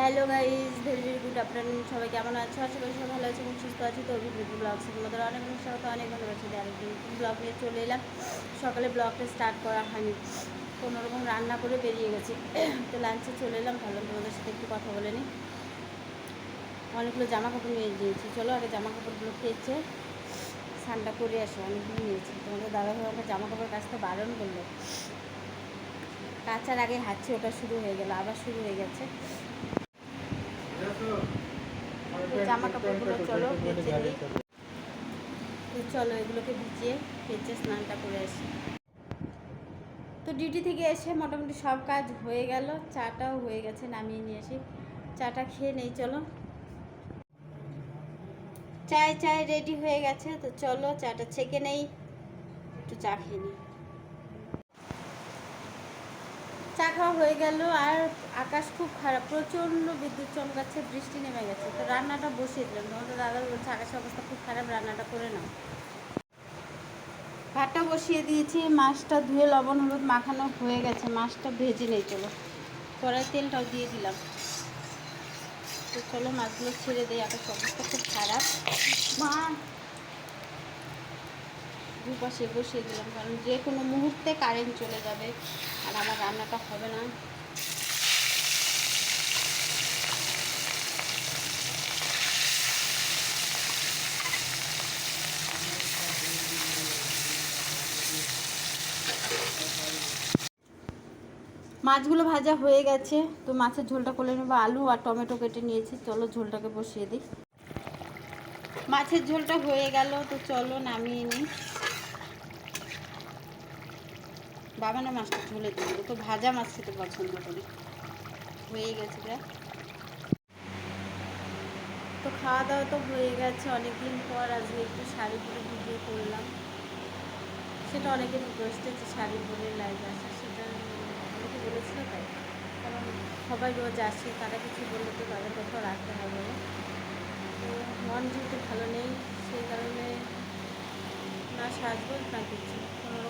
Hello guys very good afternoon সবাই কেমন আছো? আশা করি সবাই ভালো আছে এবং সুস্থ আছি। তো অভিজ্ঞ ব্লগস তোমাদের অনেক অনেক স্বাগত, অনেক ভালোবাসি। আরেকদিন ব্লগ নিয়ে চলে এলাম। সকালে ব্লগটা স্টার্ট করা হয়নি। কোনো রকম রান্না করে বেরিয়ে গেছি। তো লাঞ্চে চলে এলাম। ভালো তোমাদের সাথে একটু কথা বলে নিই। অনেকগুলো জামা কাপড় নিয়ে দিয়েছি চলো আগে জামা কাপড়গুলো খেয়েছে ঠান্ডা করে আসো। অনেকগুলো নিয়েছি তোমাদের দাদাভাই আমাকে জামা কাপড় কাচতে বারণ করল। কাচার আগে হাঁচি ওটা শুরু হয়ে গেল। আবার শুরু হয়ে গেছে। জামা কাপড়গুলো চলো কেচে নিই। তো চলো এগুলোকে ভিজিয়ে কেচে স্নানটা করে আসি। তো ডিউটি থেকে এসে মোটামুটি সব কাজ হয়ে গেল চাটাও হয়ে গেছে নামিয়ে নিয়ে আসি। চাটা খেয়ে নেই চলো। চায় চায় রেডি হয়ে গেছে তো চলো চাটা ছেঁকে নেই একটু চা খেয়ে নিই। চা খাওয়া হয়ে গেল আর আকাশ খুব খারাপ, প্রচণ্ড বিদ্যুৎ চমকাচ্ছে, বৃষ্টি নেমে গেছে। তো রান্নাটা বসিয়ে দিলাম। তোমাদের দাদা বলছে, আকাশের অবস্থা খুব খারাপ, রান্নাটা করে নাও। ভাতটা বসিয়ে দিয়েছি। মাছটা ধুয়ে লবণ, হলুদ মাখানো হয়ে গেছে। মাছটা ভেজে নেই, চলো। কড়াই তেলটাও দিয়ে দিলাম। তো চলো, মাছগুলো ছেড়ে দিই। আকাশ অবস্থা খুব খারাপ। মা! দুপাশে বসিয়ে দিলাম, কারণ যে কোনো মুহূর্তে কারেন্ট চলে যাবে আর আমার রান্নাটা হবে না। মাছগুলো ভাজা হয়ে গেছে, তো মাছের ঝোলটা করে নেব। আলু আর টমেটো কেটে নিয়েছি, চলো ঝোলটাকে বসিয়ে দিই। মাছের ঝোলটা হয়ে গেল, তো চলো নামিয়ে নিই। বাবা না মাছটা ঝোলে দিয়ে তো ভাজা মাছ খেতে পছন্দ করি। হয়ে গেছে প্রায় তো খাওয়া দাওয়া তো হয়ে গেছে, অনেকদিন পর আজকে একটু শাড়ি পরে ভিডিও করলাম। সেটা অনেকের রিকোয়েস্ট আছে শাড়ি পরে লাইভ আসা, সেটা অনেকে বলেছিল তাই। কারণ সবাই রোজ আসে, তারা কিছু বললে তো তাদের কোথাও রাখতে হবে। তো মন যেহেতু ভালো নেই, সেই কারণে না সাজবো না কিছু, কোনো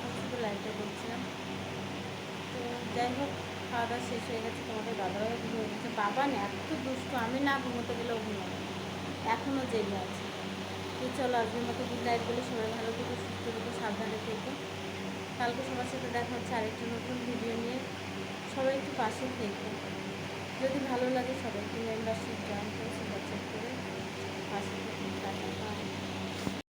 যাই হোক, খাওয়া দাওয়া শেষ হয়ে গেছে, তোমাদের দাদা ঘুমিয়ে গেছে বাবা, না, এত দুষ্ট, আমি না ঘুমোতে গেলেও ঘুমো এখনও জেগে আছে। তো চলো, আজকের মতো গুড নাইট বলে সবাই ভালো থেকো, সুস্থ থেকো, সাবধানে থেকো। কালকে সবার সাথে দেখা হচ্ছে আরেকটা নতুন ভিডিও নিয়ে। সবাই একটু পাশে থেকো। যদি ভালো লাগে সবাই